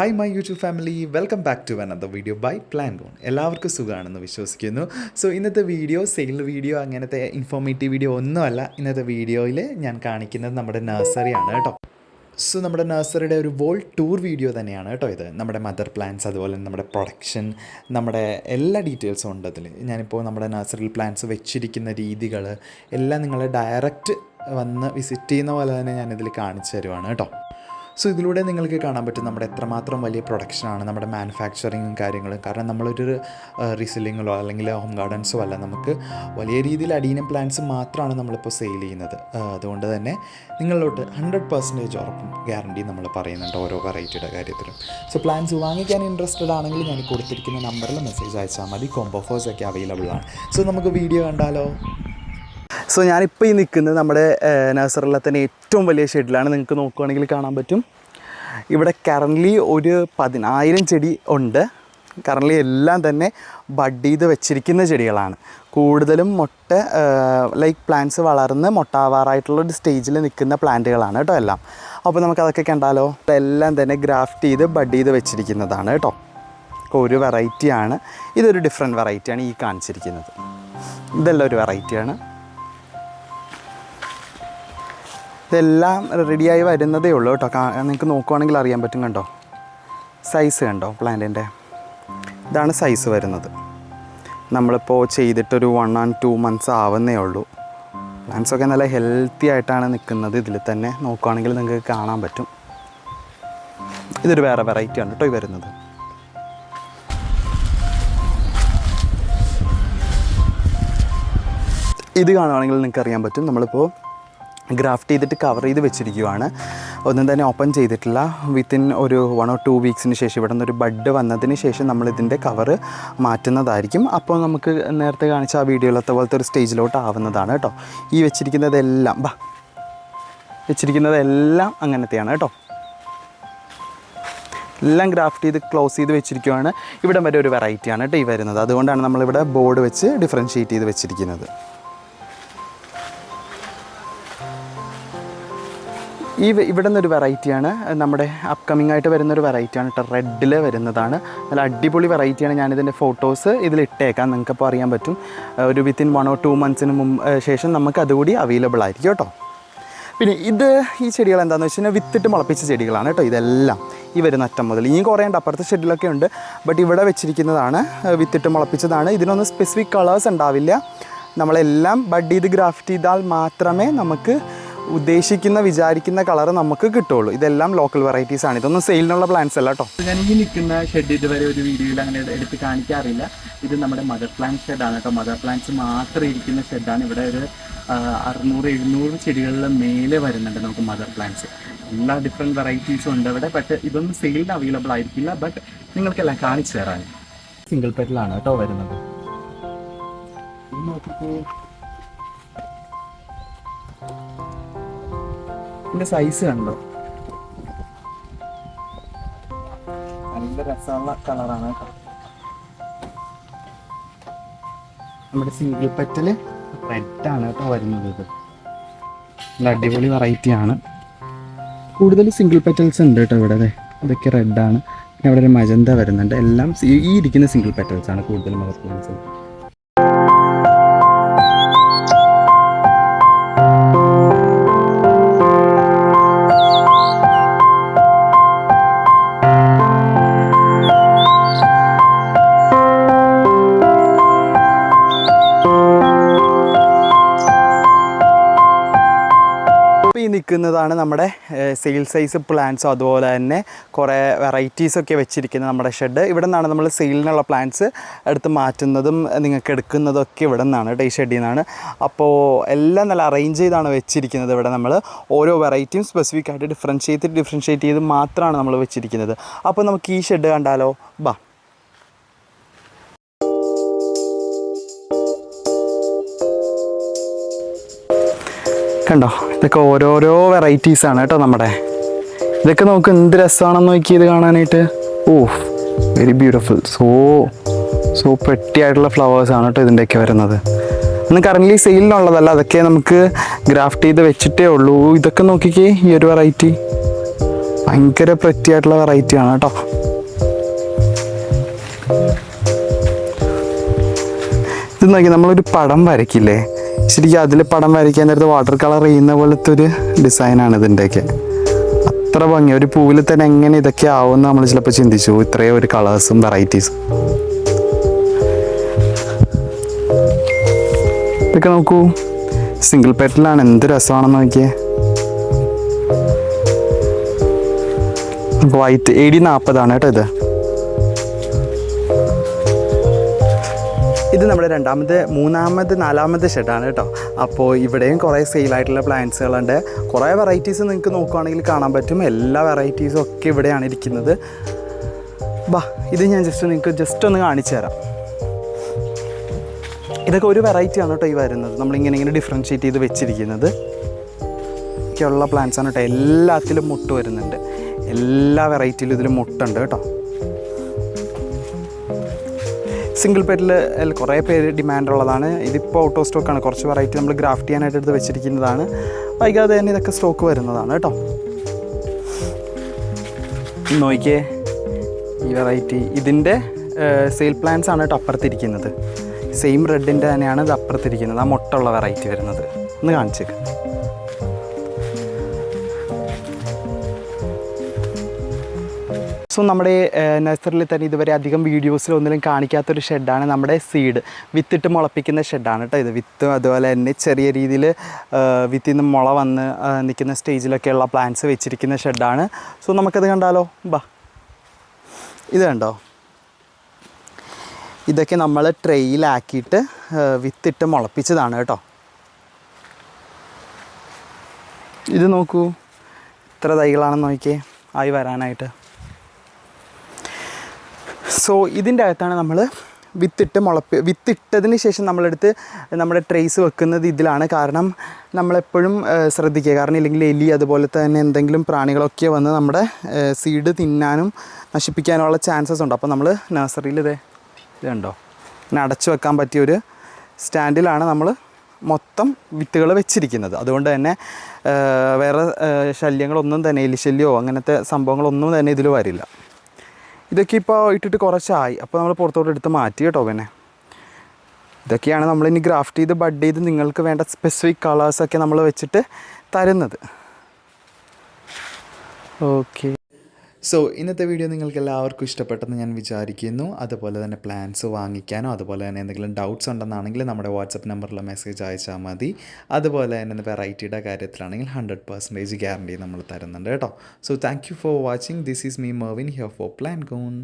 Hi my YouTube family welcome back to another video by plan gone എല്ലാവർക്കും സുഖമാണെന്ന് വിശ്വസിക്കുന്നു. So ഇന്നത്തെ video sale video അങ്ങനത്തെ informative video ഒന്നുമല്ല. ഇന്നത്തെ വീഡിയോയിൽ ഞാൻ കാണിക്കുന്നത് നമ്മുടെ നഴ്സറിയാണ് കേട്ടോ. സോ നമ്മുടെ നഴ്സറിയുടെ ഒരു വോൾ ടൂർ വീഡിയോ തന്നെയാണ് കേട്ടോ ഇത്. നമ്മുടെ മദർ പ്ലാന്റ്സ് അതുപോലെ തന്നെ നമ്മുടെ പ്രൊഡക്ഷൻ നമ്മുടെ എല്ലാ ഡീറ്റെയിൽസും ഉണ്ട് അതിൽ ഞാനിപ്പോൾ നമ്മുടെ നഴ്സറിയിൽ പ്ലാന്റ്സ് വെച്ചിരിക്കുന്ന രീതികൾ എല്ലാം നിങ്ങളെ ഡയറക്റ്റ് വന്ന് വിസിറ്റ് ചെയ്യുന്ന പോലെ തന്നെ ഞാനിതിൽ കാണിച്ചു തരുവാണ് കേട്ടോ. സോ ഇതിലൂടെ നിങ്ങൾക്ക് കാണാൻ പറ്റും നമ്മുടെ എത്രമാത്രം വലിയ പ്രൊഡക്ഷനാണ് നമ്മുടെ മാനുഫാക്ചറിങ്ങും കാര്യങ്ങളും. കാരണം നമ്മളൊരു റീസെല്ലിങ്ങിലോ അല്ലെങ്കിൽ ഹോം ഗാർഡൻസോ അല്ല നമുക്ക് വലിയ രീതിയിൽ അഡീനം പ്ലാന്റ്സ് മാത്രമാണ് നമ്മളിപ്പോൾ സെയിൽ ചെയ്യുന്നത്. അതുകൊണ്ട് തന്നെ നിങ്ങളിലോട്ട് ഹൺഡ്രഡ് പെർസെന്റേജ് ഉറപ്പും ഗ്യാരണ്ടി നമ്മൾ പറയുന്നുണ്ട് ഓരോ വെറൈറ്റിയുടെ കാര്യത്തിലും. സോ പ്ലാൻസ് വാങ്ങിക്കാൻ ഇൻട്രസ്റ്റഡ് ആണെങ്കിൽ ഞാൻ കൊടുത്തിരിക്കുന്ന നമ്പറിൽ മെസ്സേജ് അയച്ചാൽ മതി. കോംബോ ഫോഴ്സ് ഒക്കെ അവൈലബിൾ ആണ്. സോ നമുക്ക് വീഡിയോ കണ്ടാലോ? സോ ഞാനിപ്പോൾ ഈ നിൽക്കുന്നത് നമ്മുടെ നഴ്സറിലെ തന്നെ ഏറ്റവും വലിയ ഷെഡിലാണ്. നിങ്ങൾക്ക് നോക്കുവാണെങ്കിൽ കാണാൻ പറ്റും. ഇവിടെ കറന്റ്ലി ഒരു പതിനായിരം ചെടി ഉണ്ട്. കറന്റ്ലി എല്ലാം തന്നെ ബഡ് ചെയ്ത് വെച്ചിരിക്കുന്ന ചെടികളാണ്. കൂടുതലും മുട്ട ലൈക്ക് പ്ലാന്റ്സ് വളർന്ന് മുട്ടാവാറായിട്ടുള്ള ഒരു സ്റ്റേജിൽ നിൽക്കുന്ന പ്ലാന്റുകളാണ് കേട്ടോ എല്ലാം. അപ്പോൾ നമുക്കതൊക്കെ കണ്ടാലോ? എല്ലാം തന്നെ ഗ്രാഫ്റ്റ് ചെയ്ത് ബഡ് ചെയ്ത് വെച്ചിരിക്കുന്നതാണ് കേട്ടോ. ഒരു വെറൈറ്റിയാണ് ഇതൊരു ഡിഫറെന്റ് വെറൈറ്റിയാണ് ഈ കാണിച്ചിരിക്കുന്നത്. ഇതെല്ലാം ഒരു വെറൈറ്റിയാണ് ഇതെല്ലാം റെഡിയായി വരുന്നതേ ഉള്ളൂ കേട്ടോ. നിങ്ങൾക്ക് നോക്കുവാണെങ്കിൽ അറിയാൻ പറ്റും കണ്ടോ? സൈസ് കണ്ടോ പ്ലാന്റിന്റെ ഇതാണ് സൈസ് വരുന്നത്. നമ്മളിപ്പോൾ ചെയ്തിട്ടൊരു വൺ ആൻഡ് ടു മന്ത്സ് ആവുന്നേ ഉള്ളൂ. പ്ലാന്റ്സ് ഒക്കെ നല്ല ഹെൽത്തി ആയിട്ടാണ് നിൽക്കുന്നത്. ഇതിൽ തന്നെ നോക്കുവാണെങ്കിൽ നിങ്ങൾക്ക് കാണാൻ പറ്റും. ഇതൊരു വേറെ വെറൈറ്റി ആണ് കേട്ടോ ഈ വരുന്നത്. ഇത് കാണുവാണെങ്കിൽ നിങ്ങൾക്ക് അറിയാൻ പറ്റും. നമ്മളിപ്പോൾ ഗ്രാഫ്റ്റ് ചെയ്തിട്ട് കവർ ചെയ്ത് വെച്ചിരിക്കുവാണ്. ഒന്നും തന്നെ ഓപ്പൺ ചെയ്തിട്ടില്ല. വിത്തിൻ ഒരു വൺ ഓർ ടു വീക്സിന് ശേഷം ഇവിടെ നിന്നൊരു ബഡ് വന്നതിന് ശേഷം നമ്മൾ ഇതിന്റെ കവർ മാറ്റുന്നതായിരിക്കും. അപ്പോൾ നമുക്ക് നേരത്തെ കാണിച്ച ആ വീഡിയോയിലത്തെ പോലത്തെ ഒരു സ്റ്റേജിലോട്ട് ആവുന്നതാണ് കേട്ടോ. ഈ വെച്ചിരിക്കുന്നതെല്ലാം ബാ വെച്ചിരിക്കുന്നതെല്ലാം അങ്ങനത്തെയാണ് കേട്ടോ. എല്ലാം ഗ്രാഫ്റ്റ് ചെയ്ത് ക്ലോസ് ചെയ്ത് വെച്ചിരിക്കുവാണ്. ഇവിടം വരെ ഒരു വെറൈറ്റിയാണ് കേട്ടോ ഈ വരുന്നത്. അതുകൊണ്ടാണ് നമ്മളിവിടെ ബോർഡ് വെച്ച് ഡിഫറൻഷ്യേറ്റ് ചെയ്ത് വെച്ചിരിക്കുന്നത്. ഈ ഇവിടെ നിന്നൊരു വെറൈറ്റിയാണ്. നമ്മുടെ അപ്കമിങ് ആയിട്ട് വരുന്ന ഒരു വെറൈറ്റിയാണ് കേട്ടോ. റെഡിൽ വരുന്നതാണ്. നല്ല അടിപൊളി വെറൈറ്റിയാണ് ഞാനിതിന്റെ ഫോട്ടോസ് ഇതിൽ ഇട്ടേക്കാം നിങ്ങൾക്കപ്പോൾ അറിയാൻ പറ്റും. ഒരു വിത്തിൻ വൺ ഓർ ടു മന്ത്സിന് മുമ്പ് ശേഷം നമുക്ക് അതുകൂടി അവൈലബിൾ ആയിരിക്കും കേട്ടോ. പിന്നെ ഇത് ഈ ചെടികൾ എന്താണെന്ന് വെച്ച് കഴിഞ്ഞാൽ വിത്തിട്ട് മുളപ്പിച്ച ചെടികളാണ് കേട്ടോ ഇതെല്ലാം. ഈ വരുന്ന അറ്റം മുതൽ. ഇനിയും കുറേ ഉണ്ട്. അപ്പുറത്തെ ഷെഡിലൊക്കെ ഉണ്ട്. ബട്ട് ഇവിടെ വെച്ചിരിക്കുന്നതാണ് വിത്തിട്ട് മുളപ്പിച്ചതാണ്. ഇതിനൊന്നും സ്പെസിഫിക് കളേഴ്സ് ഉണ്ടാവില്ല. നമ്മളെല്ലാം ബഡ് ചെയ്ത് ഗ്രാഫ്റ്റ് ചെയ്താൽ മാത്രമേ നമുക്ക് ഉദ്ദേശിക്കുന്ന വിചാരിക്കുന്ന കളർ നമുക്ക് കിട്ടുള്ളൂ. ഇതെല്ലാം ലോക്കൽ വെറൈറ്റീസ് ആണ്. ഇതൊന്നും സെയിലിനുള്ള പ്ലാന്റ്സ് അല്ല കേട്ടോ ഞാൻ ഈ നിൽക്കുന്ന ഷെഡ് ഇതുവരെ ഒരു വീഡിയോയിൽ അങ്ങനെ എടു- എടുത്ത് കാണിക്കാറില്ല. ഇത് നമ്മുടെ മദർ പ്ലാന്റ് ഷെഡാണ് കേട്ടോ മദർ പ്ലാന്റ്സ് മാത്രം ഇരിക്കുന്ന ഷെഡാണ് ഇവിടെ ഒരു അറുന്നൂറ് എഴുന്നൂറ് ചെടികളിൽ മേലെ വരുന്നുണ്ട് നമുക്ക് മദർ പ്ലാന്റ്സ് എല്ലാ ഡിഫറെന്റ് വെറൈറ്റീസും ഉണ്ട് ഇവിടെ. ബട്ട് ഇതൊന്നും സെയിലിന് അവൈലബിൾ ആയിരിക്കില്ല. ബട്ട് നിങ്ങൾക്കെല്ലാം കാണിച്ചു തരാൻ സിംഗിൾ പെറ്റിലാണ് കേട്ടോ വരുന്നത്. നോക്കിക്കോ ഇതിന്റെ സൈസ് കണ്ടോ? നല്ല രസമുള്ള കളറാണ് കേട്ടോ. നമ്മുടെ സിംഗിൾ പെറ്റൽ ആണ് കേട്ടോ വരുന്നത് ഇത്. നല്ല അടിപൊളി വെറൈറ്റി ആണ്. കൂടുതൽ സിംഗിൾ പെറ്റൽസ് ഉണ്ട് കേട്ടോ ഇവിടെ അതെ ഇതൊക്കെ ആണ്. പിന്നെ അവിടെ ഒരു മജന്ത വരുന്നുണ്ട്. എല്ലാം ഈ ഇരിക്കുന്ന സിംഗിൾ പെറ്റൽസ് ആണ് കൂടുതൽ മദർ പ്ലാന്റ്സ് നിൽക്കുന്നതാണ് നമ്മുടെ സെയിൽ സൈസ് പ്ലാന്റ്സും അതുപോലെ തന്നെ കുറേ വെറൈറ്റീസ് ഒക്കെ വെച്ചിരിക്കുന്ന നമ്മുടെ ഷെഡ് ഇവിടെ നിന്നാണ് നമ്മൾ സെയിലിനുള്ള പ്ലാന്റ്സ് എടുത്ത് മാറ്റുന്നതും നിങ്ങൾക്ക് എടുക്കുന്നതും ഒക്കെ ഇവിടെ നിന്നാണ് കേട്ടോ ഈ ഷെഡിൽ നിന്നാണ് അപ്പോൾ എല്ലാം നല്ല അറേഞ്ച് ചെയ്താണ് വെച്ചിരിക്കുന്നത് ഇവിടെ നമ്മൾ. ഓരോ വെറൈറ്റിയും സ്പെസിഫിക് ആയിട്ട് ഡിഫറൻഷ്യേറ്റ് ഡിഫറൻഷ്യേറ്റ് ചെയ്ത് മാത്രമാണ് നമ്മൾ വെച്ചിരിക്കുന്നത്. അപ്പോൾ നമുക്ക് ഈ ഷെഡ് കണ്ടാലോ? ബാ. കണ്ടോ? ഇതൊക്കെ ഓരോരോ വെറൈറ്റീസ് ആണ് കേട്ടോ നമ്മുടെ. ഇതൊക്കെ നമുക്ക് എന്ത് രസമാണെന്ന് നോക്കി ഇത് കാണാനായിട്ട്? Oh very beautiful so so പെട്ടിയായിട്ടുള്ള ഫ്ലവേഴ്സ് ആണ് കേട്ടോ ഇതിന്റെയൊക്കെ വരുന്നത്. ഇന്ന് കറന്റ്ലി സെയിലിനുള്ളതല്ല അതൊക്കെ നമുക്ക് ഗ്രാഫ്റ്റ് ചെയ്ത് വെച്ചിട്ടേ ഉള്ളൂ. ഇതൊക്കെ നോക്കിക്കേ ഈ ഒരു വെറൈറ്റി ഭയങ്കര പ്രറ്റി ആയിട്ടുള്ള വെറൈറ്റി ആണ് കേട്ടോ. ഇത് നോക്കി നമ്മളൊരു പടം വരയ്ക്കില്ലേ? ശരിക്കും അതിൽ പടം വരയ്ക്കാൻ നേരത്ത് വാട്ടർ കളർ ചെയ്യുന്ന പോലത്തെ ഒരു ഡിസൈനാണ് ഇതിന്റെയൊക്കെ അത്ര ഭംഗി. ഒരു പൂവിൽ തന്നെ എങ്ങനെ ഇതൊക്കെ ആവുമെന്ന് നമ്മൾ ചിലപ്പോൾ ചിന്തിച്ചു. ഇത്രയും ഒരു കളേഴ്സും വെറൈറ്റീസും ഇതൊക്കെ നോക്കൂ. സിംഗിൾ പെറ്റലാണ് എന്ത് രസമാണെന്ന് നോക്കിയേ. വൈറ്റ് എ ഡി നാൽപ്പതാണ് കേട്ടോ ഇത്. ഇത് നമ്മുടെ രണ്ടാമത് മൂന്നാമത് നാലാമത് ഷെഡാണ് കേട്ടോ. അപ്പോൾ ഇവിടെയും കുറേ സെയിലായിട്ടുള്ള പ്ലാന്റ്സുകളുണ്ട് കുറേ വെറൈറ്റീസ് നിങ്ങൾക്ക് നോക്കുവാണെങ്കിൽ കാണാൻ പറ്റും. എല്ലാ വെറൈറ്റീസും ഒക്കെ ഇവിടെയാണ് ഇരിക്കുന്നത്. ബാ ഇത് ഞാൻ ജസ്റ്റ് നിങ്ങൾക്ക് ജസ്റ്റ് ഒന്ന് കാണിച്ചു തരാം. ഇതൊക്കെ ഒരു വെറൈറ്റി ആണ് കേട്ടോ ഈ വരുന്നത്. നമ്മളിങ്ങനെ ഇങ്ങനെ ഡിഫറൻഷ്യേറ്റ് ചെയ്ത് വെച്ചിരിക്കുന്നത്. ഒക്കെയുള്ള പ്ലാന്റ്സാണ് കേട്ടോ. എല്ലാത്തിലും മുട്ട് വരുന്നുണ്ട്. എല്ലാ വെറൈറ്റിയിലും ഇതിൽ മുട്ടുണ്ട് കേട്ടോ. സിംഗിൾ പേരിൽ കുറേ പേര് ഡിമാൻഡുള്ളതാണ്. ഇതിപ്പോൾ ഔട്ട് ഓഫ് സ്റ്റോക്കാണ് കുറച്ച് വെറൈറ്റി നമ്മൾ ഗ്രാഫ്റ്റ് ചെയ്യാനായിട്ട് എടുത്ത് വെച്ചിരിക്കുന്നതാണ്. വൈകാതെ തന്നെ ഇതൊക്കെ സ്റ്റോക്ക് വരുന്നതാണ് കേട്ടോ. നോക്കിയേ ഈ വെറൈറ്റി ഇതിന്റെ സെയിൽ പ്ലാൻസ് ആണ് കേട്ടോ അപ്പുറത്തിരിക്കുന്നത്. സെയിം റെഡിന്റെ തന്നെയാണ് ഇത് അപ്പുറത്തിരിക്കുന്നത്. ആ മുട്ടുള്ള വെറൈറ്റി വരുന്നത്. ഒന്ന് കാണിച്ചേക്ക്. സോ നമ്മുടെ നഴ്സറിയിൽ തന്നെ ഇതുവരെ അധികം വീഡിയോസിൽ ഒന്നിലും കാണിക്കാത്തൊരു ഷെഡാണ് നമ്മുടെ സീഡ്. വിത്തിട്ട് മുളപ്പിക്കുന്ന ഷെഡാണ് കേട്ടോ ഇത്. വിത്ത് അതുപോലെ തന്നെ ചെറിയ രീതിയിൽ വിത്തിൽ നിന്ന് മുള വന്ന് നിൽക്കുന്ന സ്റ്റേജിലൊക്കെയുള്ള പ്ലാന്റ്സ് വെച്ചിരിക്കുന്ന ഷെഡാണ്. സോ നമുക്കത് കണ്ടാലോ? ബാ. ഇത് കണ്ടോ? ഇതൊക്കെ നമ്മൾ ട്രെയിലാക്കിയിട്ട് വിത്തിട്ട് മുളപ്പിച്ചതാണ് കേട്ടോ. ഇത് നോക്കൂ. ഇത്ര തൈകളാണെന്ന് നോക്കിയേ. ആയി വരാനായിട്ട്. സോ ഇതിന്റെ അകത്താണ് നമ്മൾ വിത്തിട്ട് മുളപ്പി വിത്തിട്ടതിന് ശേഷം നമ്മളെടുത്ത് നമ്മുടെ ട്രേസ് വെക്കുന്നത് ഇതിലാണ്. കാരണം നമ്മളെപ്പോഴും ശ്രദ്ധിക്കുക. കാരണം ഇല്ലെങ്കിൽ എലി അതുപോലെ തന്നെ എന്തെങ്കിലും പ്രാണികളൊക്കെ വന്ന് നമ്മുടെ സീഡ് തിന്നാനും നശിപ്പിക്കാനുള്ള ചാൻസസ് ഉണ്ട്. അപ്പോൾ നമ്മൾ നഴ്സറിയിൽ ഇതേ ഇതുണ്ടോ ഇങ്ങനെ അടച്ചു വെക്കാൻ പറ്റിയ ഒരു സ്റ്റാൻഡിലാണ് നമ്മൾ മൊത്തം വിത്തുകൾ വെച്ചിരിക്കുന്നത്. അതുകൊണ്ട് തന്നെ വേറെ ശല്യങ്ങളൊന്നും തന്നെ എലിശല്യമോ അങ്ങനത്തെ സംഭവങ്ങളൊന്നും തന്നെ ഇതിൽ വരില്ല. ഇതൊക്കെ ഇപ്പോൾ ഇട്ടിട്ട് കുറച്ചായി. അപ്പോൾ നമ്മൾ പുറത്തോട്ട് എടുത്ത് മാറ്റി കേട്ടോ പിന്നെ. ഇതൊക്കെയാണ് നമ്മൾ ഇനി ഗ്രാഫ്റ്റ് ചെയ്ത് ബഡ് ചെയ്ത് നിങ്ങൾക്ക് വേണ്ട സ്പെസിഫിക് കളേഴ്സൊക്കെ നമ്മൾ വെച്ചിട്ട് തരുന്നത്. ഓക്കെ സോ ഇന്നത്തെ വീഡിയോ നിങ്ങൾക്ക് എല്ലാവർക്കും ഇഷ്ടപ്പെട്ടെന്ന് ഞാൻ വിചാരിക്കുന്നു. അതുപോലെ തന്നെ പ്ലാൻസ് വാങ്ങിക്കാനോ അതുപോലെ തന്നെ എന്തെങ്കിലും ഡൗട്ട്സ് ഉണ്ടെന്നാണെങ്കിൽ നമ്മുടെ വാട്സപ്പ് നമ്പറിൽ മെസ്സേജ് അയച്ചാൽ മതി. അതുപോലെ തന്നെ വെറൈറ്റിയുടെ കാര്യത്തിലാണെങ്കിൽ ഹൺഡ്രഡ് പെർസെന്റേജ് ഗ്യാരണ്ടി നമ്മൾ തരുന്നുണ്ട് കേട്ടോ. So thank you for watching this is me Mervin here for plan gone